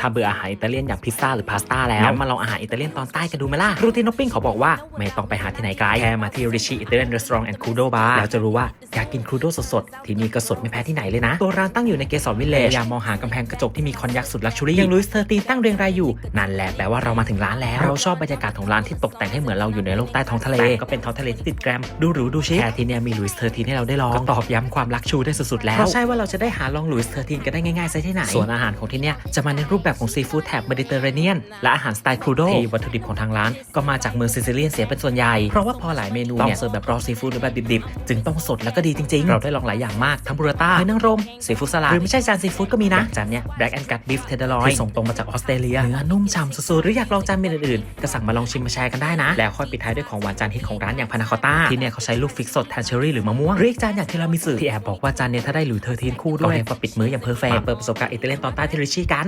ถ้าเบื่ออาหารอิตาเลียนอย่างพิซซ่าหรือพาสต้าแล้วงั้นมาลองอาหารอิตาเลียนตอนใต้กันดูไหมล่ะรูตินอปปิ้งเขาบอกว่าไม่ต้องไปหาที่ไหนไกลแค่มาที่ริชิอิตาเลียนรีสอร์ทแอนด์คูโดบาร์แล้วจะรู้ว่าอยากกินครูโดสดๆที่นี่ก็สดไม่แพ้ที่ไหนเลยนะ ตัวร้านตั้งอยู่ในเกสรวิลเลจอย่ามองหากำแพงกระจกที่มีคอนยักษ์สุดลักชัวรี่ยังลุยส์เทอร์ตีตั้งเรียงรายอยู่นั่นแหละแปลว่าเรามาถึงร้านแล้ว เราชอบบรรยากาศของร้านที่ตกแต่งให้เหมือนเราอยู่ในโลกใต้ท้องทะเลแต่ก็เป็นท้องทะเลที่ติดแกรมดูหรูดูชิคแค่ที่เนี่ยมีลุยส์เทอร์ตีให้เราได้ลองก็ตอบย้ำความรักชูได้สุดๆแล้วเพราะใช่ว่าเราจะได้หาลองลุยส์เทอร์ตีกันได้ง่ายๆซะที่ไหนส่วนอาหารของที่เนี่ยจะมาในรูปแบบของซีฟู้ดแถบเมดิเตอร์เรเนียนและอาหารสไตล์ครูโดที่วัตถุดิบของทางร้าน ก็มาจากเมืองซิซิเลียนเสียเป็นส่วนใหญ่ เพราะว่าพอหลายเมนูเนี่ยเสิร์ฟแบบรอซีฟู้ดหรือแบบดิบๆ จึงต้องสดแล้วก็ดีจริง ๆ เราได้ลองหลายอย่างมาก ทั้งบูราต้าหอยนางรมซีฟู้ดสลัดหรือไม่ใช่จานซีฟู้ดก็มีนะจานเนี้ย black and gut beef tenderloin ที่ส่งตรงมาจากออสเตรเลียเนื้อนุ่มฉ่ำสุดๆหรืออยากลองจานเมนูอื่นๆก็สั่งมาลองชิมมาแชร์กันได้นะ แล้วค่อยปิดท้ายด้วยของหวานจานฮิตของร้านอย่างพานาคอต้าที่เนี่ยเขาใช้ลูกฟิกสดแทนเชอรี่หรือมะม่วงหรืออีกจานอย่างทีรามิสุที่แอบบอกว่าจานเนี้ยถ้าได้หลุยเทอร์ทีนคู่ด้วยก็เรียกว่าปิดมื้ออย่างเพอร์เฟกต์เปิดประสบการณ์อิตาเลียนตอนใต้ที่ริชี่กัน